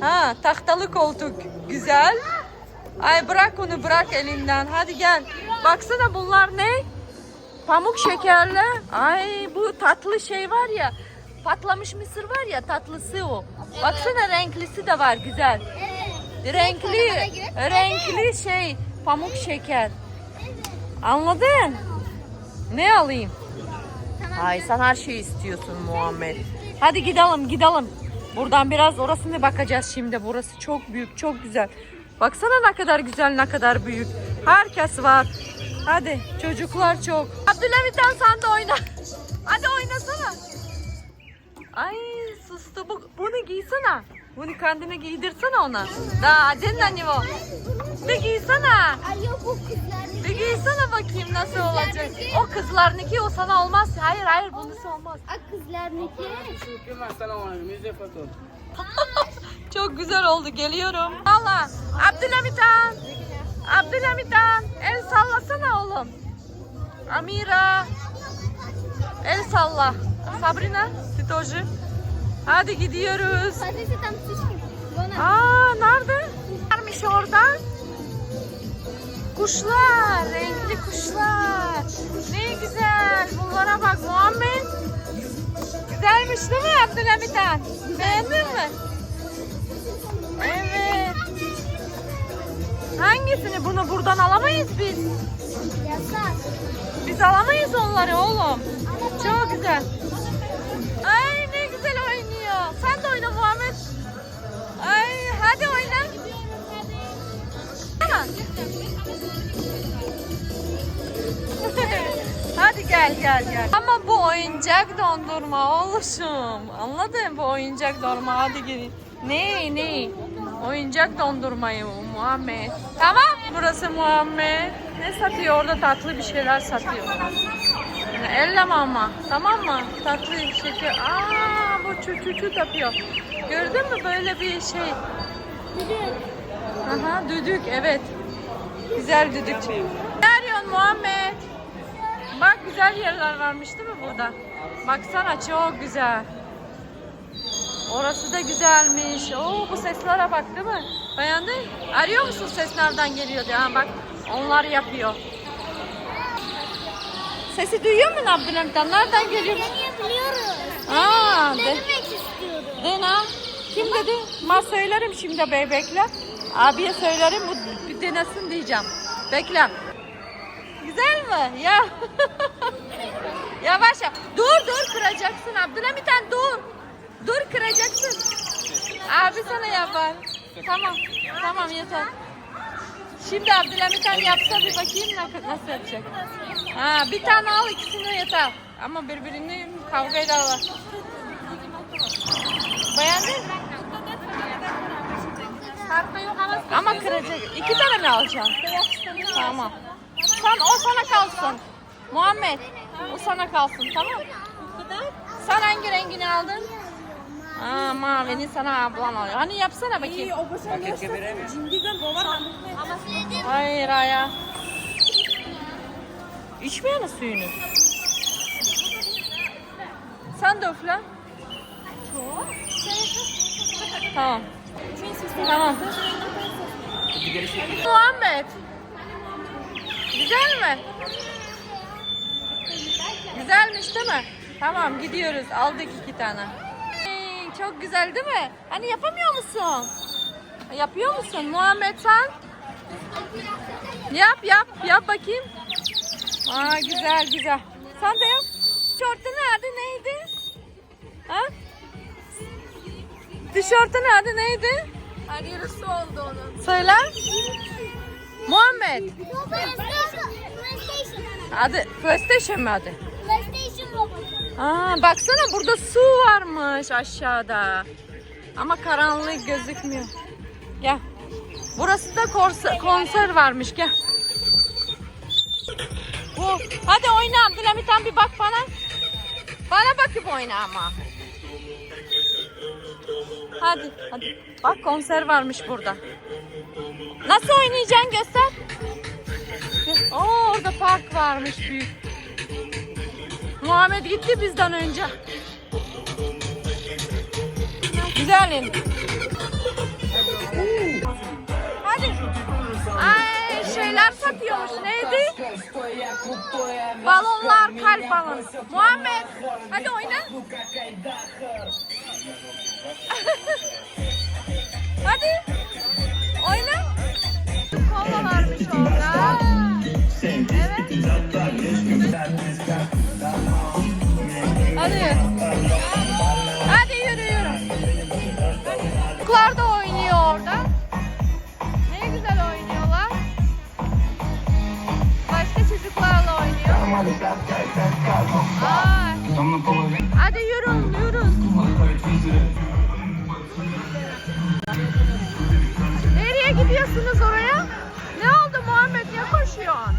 Ha tahtalı koltuk. Güzel. Ay bırak onu bırak elinden. Hadi gel. Baksana bunlar ne? Pamuk şekerli. Ay bu tatlı şey var ya. Patlamış mısır var ya tatlısı o. Baksana renklisi de var güzel. Evet. Renkli, renkli şey pamuk şeker. Anladın? Ne alayım? Tamam. Ay sen her şeyi istiyorsun Muhammed. Hadi gidelim gidelim. Buradan biraz orasını bakacağız şimdi. Burası çok büyük, çok güzel. Baksana ne kadar güzel, ne kadar büyük. Herkes var. Hadi çocuklar çok. Abdülhamit'ten sen de oyna. Hadi oynasana. Ay sustu. Bu, bunu giysene. Bunu kendine giydirsene ona. Da den nivo. Bir giysene. Ay yok bu kızlar. Bir giysene bakayım nasıl olacak. O kızlarınki o sana olmaz. Hayır hayır bunun olmaz. Ay kızlarınki. Çok güzel oldu. Geliyorum. Valla. Abdülhamit'an. Abdülhamit'an. El sallasana oğlum. Amira. El salla. Sabrina. Titoji. Hadi gidiyoruz. Aa nerede? Varmış orada. Kuşlar, renkli kuşlar. Ne güzel. Bunlara bak Muhammed. Güzelmiş değil mi Abdülhamit'an? Beğendin mi? Evet. Hangisini? Bunu buradan alamayız biz. Yasak. Biz alamayız onları oğlum. Çok güzel. Gel gel gel. Ama bu oyuncak dondurma oluşum. Anladın mı? Bu oyuncak dondurma. Hadi gelin. Ne ne? Oyuncak dondurmayı Muhammed. Tamam. Burası Muhammed. Ne satıyor? Orada tatlı bir şeyler satıyor. Elleme ama. Tamam mı? Tatlı şeker. Aa bu çü yapıyor. Gördün mü böyle bir şey? Aha düdük evet. Güzel düdük. Ne arıyorsun Muhammed? Güzel yerler varmış değil mi burada? Baksana çok güzel. Orası da güzelmiş. Oo bu seslere bak değil mi? Beğendin? Arıyor musun ses nereden geliyor diye? Ha, bak onlar yapıyor. Sesi duyuyor musun Abdülhamit'ten? Nereden geliyor? Deneyebiliyoruz. Aa, de, Denemek istiyorum. dena. Kim dedi? Ma söylerim şimdi bey bekle. Abiye söylerim bu bir denesin diyeceğim. Bekle. Güzel mi? Ya. Yavaş yavaş. Dur dur kıracaksın Abdülhamit'ten dur. Dur kıracaksın. Abi sana yapar. Tamam. Tamam yeter. Şimdi Abdülhamit'ten yapsa bir bakayım na- nasıl yapacak. Ha, bir tane al ikisini yeter. Ama birbirini kavga ederler. Beğendin? Ama kıracak. İki tane mi alacaksın? Tamam. Sen o sana kalsın. Muhammed o sana kalsın tamam Sen hangi rengini aldın? Aa, mavini sana ablan alıyor. Hani yapsana bakayım. Hayır Aya. İçmiyor musun suyunu? Sen de üfle. Tamam. Tamam. Muhammed. Güzel mi? Güzelmiş değil mi? Tamam gidiyoruz. Aldık iki tane. Hey, çok güzel değil mi? Hani yapamıyor musun? Yapıyor musun Muhammed sen? Yap yap yap bakayım. Aa güzel güzel. Sen de yap. Tişörtün adı neydi? Ha? Tişörtün adı neydi? Su oldu onun. Söyle. Muhammed. Adı PlayStation mı adı? PlayStation robotu. Aa, baksana burada su varmış aşağıda. Ama karanlık gözükmüyor. Gel. Burası da konser, konser varmış gel. Bu. Hadi oyna Abdülhamit'ten bir bak bana. Bana bakıp oyna ama. Hadi hadi. Bak konser varmış burada. Nasıl oynayacaksın göster. Oo, orada park varmış büyük. Muhammed gitti bizden önce. Güzelim. Hadi. Ay şeyler satıyormuş. Neydi? Balonlar, kalp balonu. Muhammed hadi oyna. hadi. Oyna. Kola varmış orada. Hadi. Hadi yürü yürü. Çocuklar da oynuyor orada. Ne güzel oynuyorlar. Başka çocuklarla oynuyor. Hadi yürün yürün. Nereye gidiyorsunuz oraya? Ne oldu Muhammed? Niye koşuyorsun?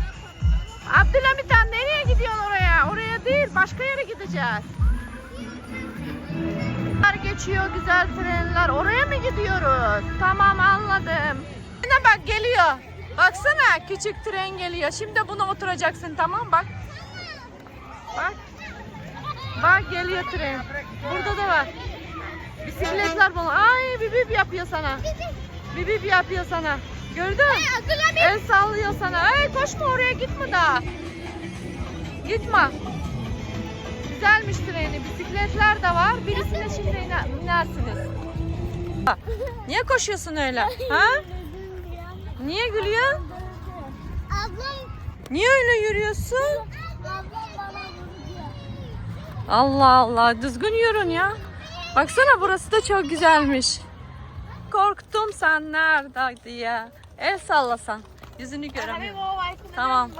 Abdülhamit Han nereye gidiyorsun oraya? Oraya değil başka yere gideceğiz. Geçiyor güzel trenler. Oraya mı gidiyoruz? Tamam anladım. Yine bak geliyor. Baksana küçük tren geliyor. Şimdi buna oturacaksın tamam bak. Bak. Bak geliyor tren. Burada da var. Bisikletler bunu. Ay bip bip yapıyor sana. Bip bip yapıyor sana. Gördün? El sallıyor sana. Ay koşma oraya gitme daha. Gitme. Güzelmiş treni. Bisikletler de var. Birisine şimdi iner- inersiniz. Niye koşuyorsun öyle? Ha? Niye gülüyorsun? Ablam, Niye öyle yürüyorsun? ablam bana vuruyor. Allah Allah. Düzgün yürün ya. Baksana burası da çok güzelmiş. Korktum sen nerede diye. El sallasan. Yüzünü göremiyorum. Tamam.